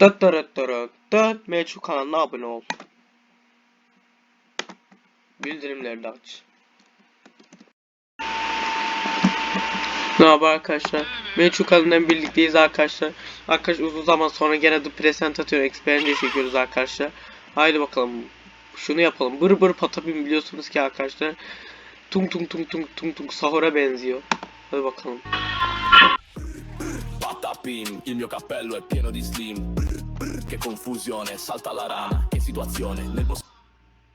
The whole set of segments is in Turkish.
Dıt dırıt dırıt dıt. Meçhul kanalına abone ol. Bildirimleri de aç. Haber arkadaşlar? Meçhul kanalından birlikteyiz arkadaşlar. Arkadaşlar uzun zaman sonra gene The Presentator Experience çekiyoruz arkadaşlar. Haydi bakalım. Şunu yapalım. Bır bır patapim biliyorsunuz ki arkadaşlar. Tung tung tung tung tung tung sahura benziyor. Hadi bakalım. İl mio cappello è pieno di slim. Che confusione, salta la rana. Che situazione, nel bosco.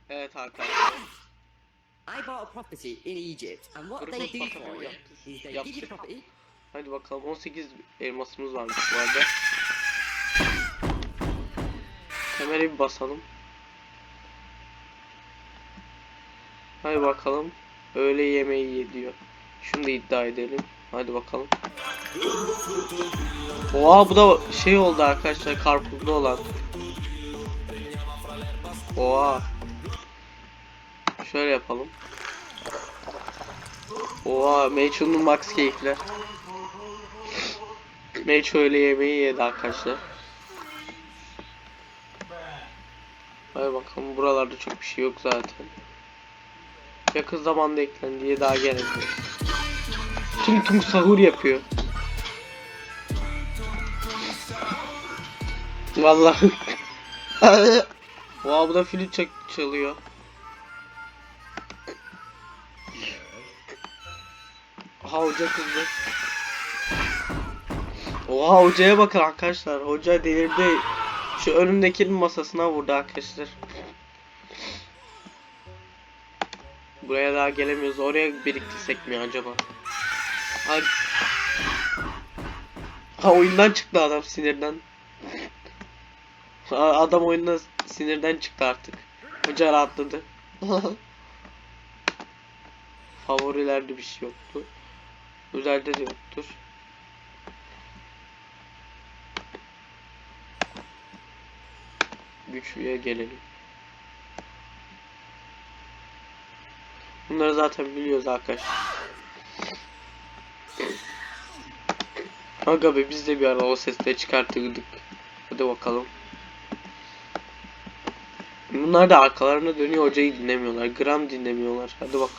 Evet arkadaşlar. I bought a property in Egypt, and what they do for you is they give you the property. Hadi bakalım 18 elmasımız varmış bu arada. Kamera bir basalım. Hadi bakalım. Öğle yemeği ye diyor. Şunu da iddia edelim. Hadi bakalım. Oha bu da şey oldu arkadaşlar karpuzlu olan. Oha. Şöyle yapalım. Oha Meçhul'un max keyifler. Meç öyle yemeği yedi arkadaşlar. Hadi bakalım buralarda çok bir şey yok zaten. Yakın zamanda eklendi diye daha gerekli. Tum tum sahur yapıyor. Vallahi. Oha bu da flüt çalıyor. Aha hoca kızdı. Oha hocaya bakın arkadaşlar. Hoca delirdi. Şu önümdekinin masasına vurdu arkadaşlar. Buraya daha gelemiyoruz. Oraya biriktirsek mi acaba? Ha, oyundan çıktı adam sinirden. Adam oyundan sinirden çıktı artık. Hoca rahatladı. Favorilerde bir şey yoktu. Özelde de yoktur. Güçlüye gelelim. Bunları zaten biliyoruz arkadaşlar. Aga be biz de bir ara o sesle çıkartırdık. Hadi bakalım. Bunlar da arkalarına dönüyor hocayı dinlemiyorlar. Gram dinlemiyorlar. Hadi bak.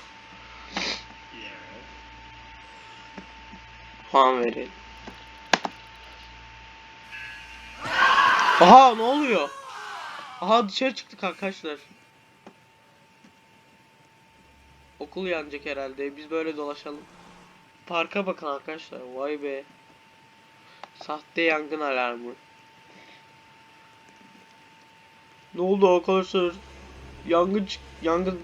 Puan verelim. Aha ne oluyor? Aha dışarı çıktık arkadaşlar. Okul yanacak herhalde. Biz böyle dolaşalım. Parka bakın arkadaşlar. Vay be. Sahte yangın alarmı. Ne oldu arkadaşlar? Yangın yangın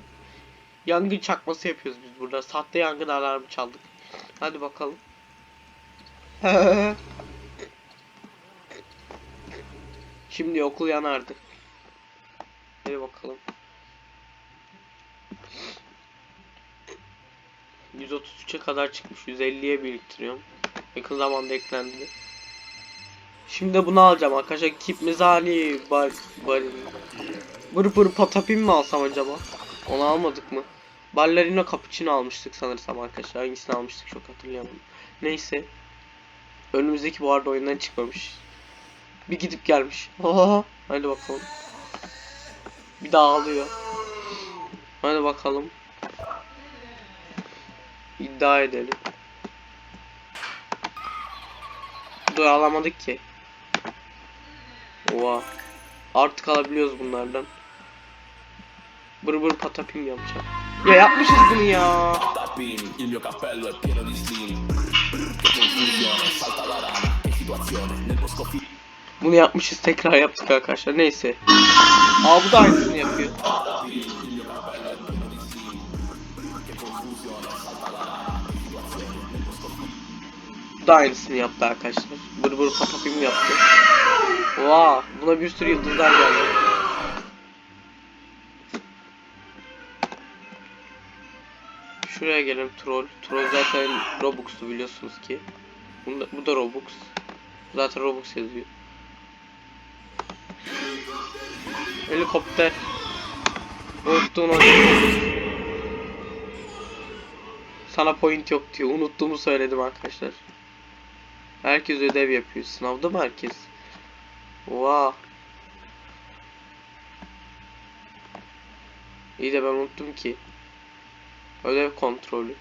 yangın çakması yapıyoruz biz burada. Sahte yangın alarmı çaldık. Hadi bakalım. Şimdi okul yanardı. Hadi bakalım. 133'e kadar çıkmış. 150'ye biriktiriyorum. Yakın zamanda eklendi. Şimdi bunu alacağım arkadaşlar. Kip mizani bar bar Bır bır patapim mi alsam acaba? Onu almadık mı? Ballerino cappuccino almıştık sanırsam arkadaşlar. Hangisini almıştık çok hatırlayamadım. Neyse. Önümüzdeki bu arada oyundan çıkmamış. Bir gidip gelmiş. Hadi bakalım. Bir daha alıyor. Hadi bakalım. İddia edelim. Dur alamadık ki. Oha. Artık alabiliyoruz bunlardan. Bır bır patapim yapacağım. Ya yapmışız bunu ya. Bunu yapmışız tekrar yaptık arkadaşlar. Neyse. Aa bu da aynısını yapıyor. Bu da aynısını yaptı arkadaşlar. Bır bır patapim yaptı. Oha buna bir sürü yıldızlar geldi. Şuraya gelelim troll. Troll zaten Robux'tu biliyorsunuz ki. Bunda, bu da Robux. Zaten Robux yazıyor. Helikopter. Unuttuğun. Sana point yok diyor. Unuttuğumu söyledim arkadaşlar. Herkes ödev yapıyor. Sınavda mı herkes? Oha. İyi de ben unuttum ki. Ödev kontrolü.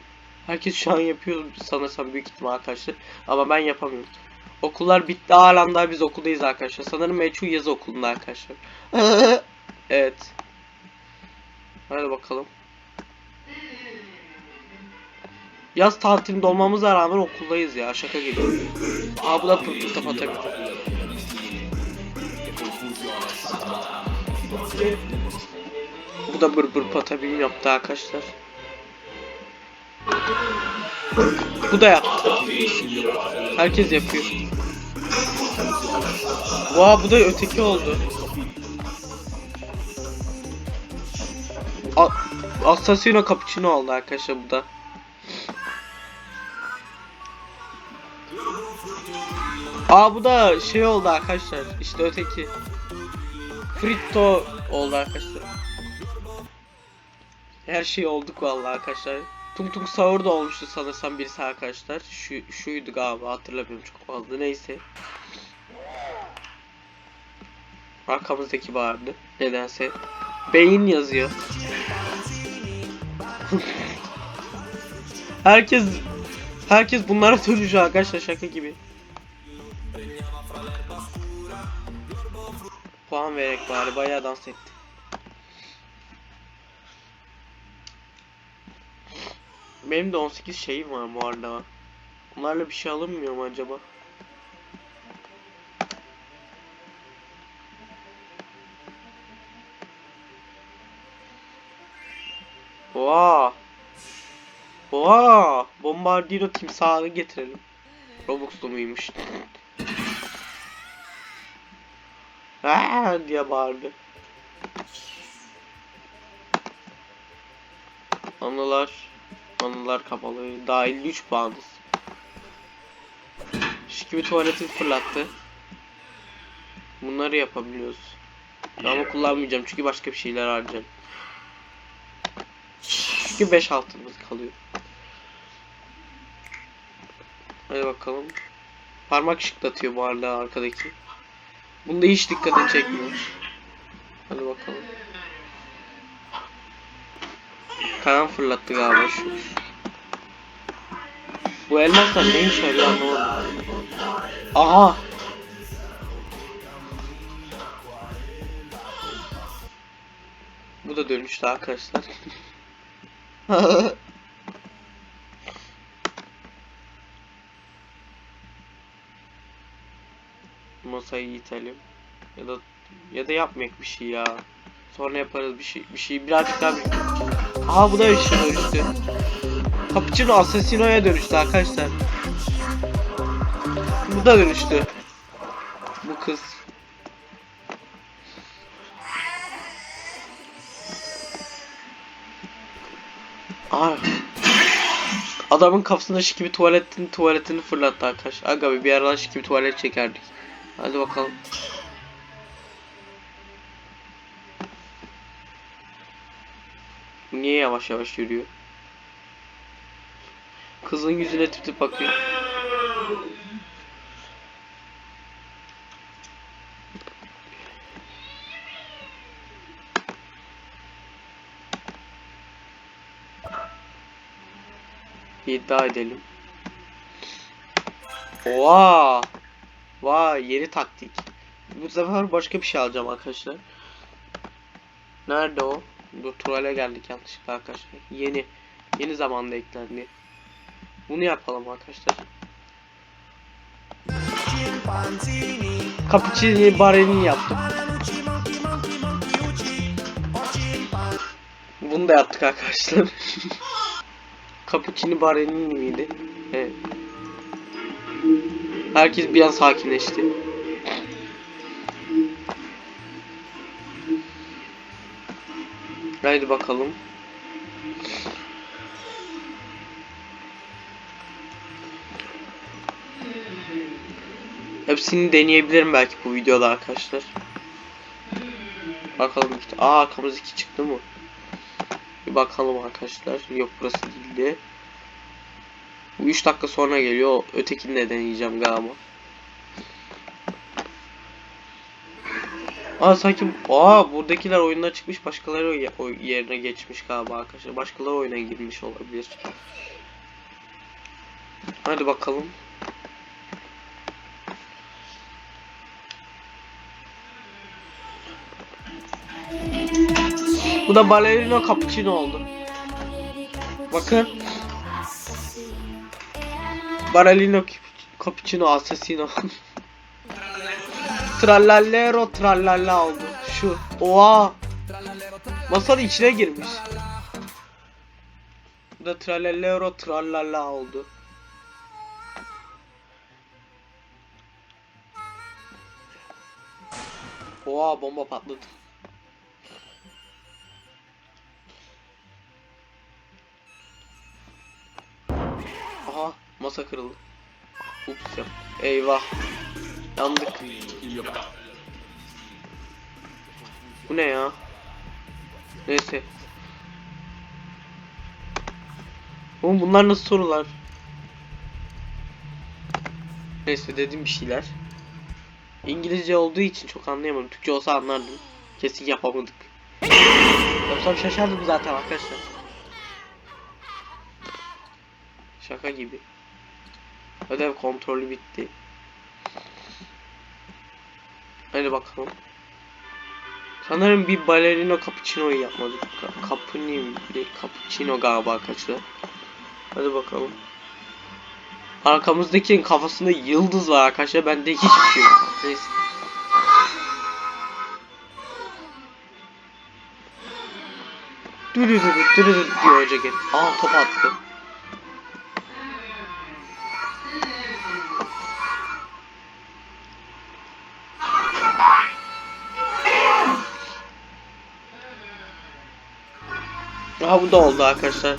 Herkes şu an yapıyor sanırsam büyük ihtimal arkadaşlar. Ama ben yapamıyorum. Okullar bitti halen daha biz okuldayız arkadaşlar. Sanırım meçhul yaz okulunda arkadaşlar. evet. Hadi bakalım. Yaz tatilinde olmamıza rağmen okuldayız ya. Şaka gibi. Aa bu da pırpırta tabii. Bu da bır bır patabil yaptı arkadaşlar. Bu da yaptı. Herkes yapıyor. Vaa bu da öteki oldu. A Assassino Cappuccino oldu arkadaşlar bu da. Aa bu da şey oldu arkadaşlar. İşte öteki. Fritto oldu arkadaşlar. Her şey olduk vallahi arkadaşlar. Tung Tung Sahur da olmuştu sanırsam birisi arkadaşlar. Şu şuydu galiba hatırlamıyorum çok fazla neyse. Arkamızdaki vardı nedense. Beyin yazıyor. herkes herkes bunlara dönüşüyor arkadaşlar şaka gibi. Puan vererek bari bayağı dans etti. Benim de 18 şeyim var bu arada. Bunlarla bir şey alınmıyor mu acaba? Oha! Oha! Bombardiro timsahını getirelim. Robux'lu muymuş? Aa diye bağırdı. Anılar Anılar kapalı. Daha 53 puanız. Şiki bir tuvaleti fırlattı. Bunları yapabiliyoruz. Ama kullanmayacağım çünkü başka bir şeyler harcayacağım. Çünkü 5 altımız kalıyor. Hadi bakalım. Parmak şıklatıyor bu arada arkadaki. Bunda hiç dikkatini çekmiyor. Hadi bakalım. Karan fırlattı galiba şu. Bu elmaslar ne işe yarıyor anlamadım. Aha! Bu da dönüştü arkadaşlar. Masayı itelim. Ya da ya da yapmayak bir şey ya. Sonra yaparız bir şey bir şey birazcık daha bir... Aha bu da işe dönüştü. Cappuccino Assassino'ya dönüştü arkadaşlar. Bu da dönüştü. Bu kız. Aa. Adamın kafasına şık gibi tuvaletin tuvaletini fırlattı arkadaşlar. Aga bir aralar şık gibi tuvalet çekerdik. Hadi bakalım. Niye yavaş yavaş yürüyor? Kızın yüzüne tip tip bakıyor. İddia edelim. Oha! Vay yeni taktik. Bu sefer başka bir şey alacağım arkadaşlar. Nerede o? Dur tuvale geldik yanlışlıkla arkadaşlar. Yeni. Yeni zamanda eklendi. Bunu yapalım arkadaşlar. Cappuccino bareni yaptık. Bunu da yaptık arkadaşlar. Cappuccino bareni miydi? Evet. Herkes bir an sakinleşti. Haydi bakalım. Hepsini deneyebilirim belki bu videoda arkadaşlar. Bakalım işte. Aa arkamız iki çıktı mı? Bir bakalım arkadaşlar. Yok burası değildi. Bu 3 dakika sonra geliyor. Ötekini de deneyeceğim galiba. Aa sanki aa buradakiler oyundan çıkmış başkaları o- yerine geçmiş galiba arkadaşlar. Başkaları oyuna girmiş olabilir. Hadi bakalım. Bu da ballerino cappuccino oldu. Bakın. Ballerino cappuccino assassino. Trallallero trallalla oldu. Şu. Oha. Masanın içine girmiş. Bu da trallallero trallalla oldu. Oha bomba patladı. Aha masa kırıldı. Ups ya. Eyvah. Yandık. Bu ne ya? Neyse. Oğlum bunlar nasıl sorular? Neyse dedim bir şeyler. İngilizce olduğu için çok anlayamadım. Türkçe olsa anlardım. Kesin yapamadık. Yapsam şaşardım zaten arkadaşlar. Şaka gibi. Ödev kontrolü bitti. Hadi bakalım. Sanırım bir ballerino cappuccino'yu yapmadık. Cappuccino, cappuccino galiba arkadaşlar. Hadi bakalım. Arkamızdakinin kafasında yıldız var arkadaşlar. Bende hiçbir şey yok. Neyse. Dürürürür dürürür diyor hoca gel. Aa top attı. Aha bu da oldu arkadaşlar.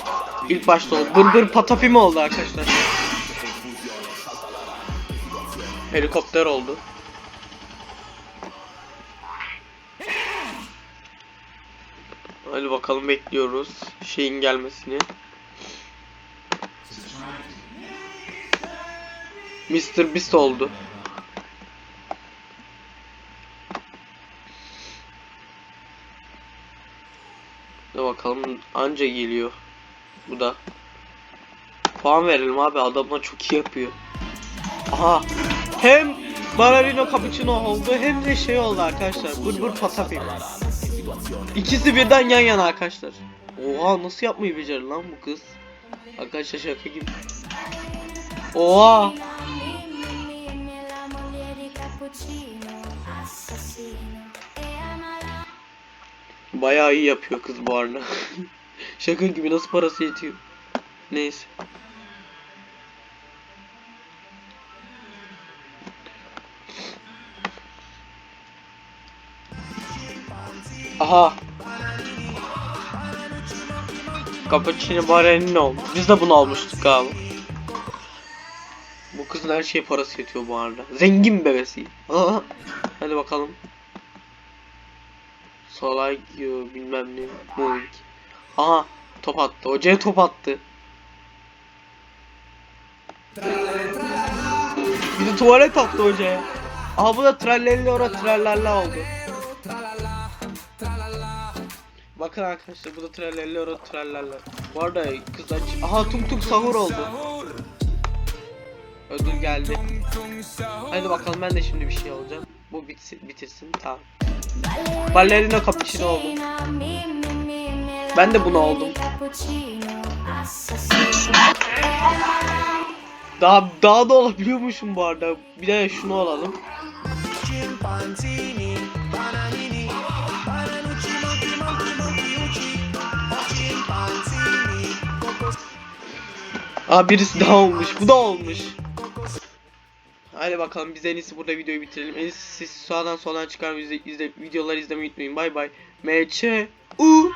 İlk başta oldu. Bır bır patafi mi oldu arkadaşlar? Helikopter oldu. Hadi bakalım bekliyoruz şeyin gelmesini. Mr. Beast oldu. Anca geliyor. Bu da. Puan verelim abi adamlar çok iyi yapıyor. Aha. Hem Bararino Cappuccino oldu hem de şey oldu arkadaşlar. Bır bır patapi. İkisi birden yan yana arkadaşlar. Oha nasıl yapmayı becerir lan bu kız? Arkadaşlar şaka gibi. Oha. Bayağı iyi yapıyor kız bu arada. şaka gibi nasıl parası yetiyor. Neyse. Aha. Cappuccino oldu. Biz de bunu almıştık abi. Bu kızın her şeye parası yetiyor bu arada. Zengin bebesi. Aha. Hadi bakalım. Solagio bilmem ne. Moving. Aha. Top attı. Hocaya top attı. Bir de tuvalet attı hocaya. Aha bu da trallelli ora trallalla oldu. Bakın arkadaşlar bu da trallelli ora trallalla. Bu arada kızlar... Aha tung tung sahur oldu. Ödül geldi. Hadi bakalım ben de şimdi bir şey alacağım. Bu bitsin, bitirsin tamam. Ballerina cappuccino oldum. Ben de bunu aldım. Daha daha da olabiliyormuşum bu arada. Bir de şunu alalım. Aa birisi daha olmuş. Bu da olmuş. Hadi bakalım biz en iyisi burada videoyu bitirelim. En iyisi siz sağdan soldan çıkan izle, izle, videoları izlemeyi unutmayın. Bay bay. M Ç U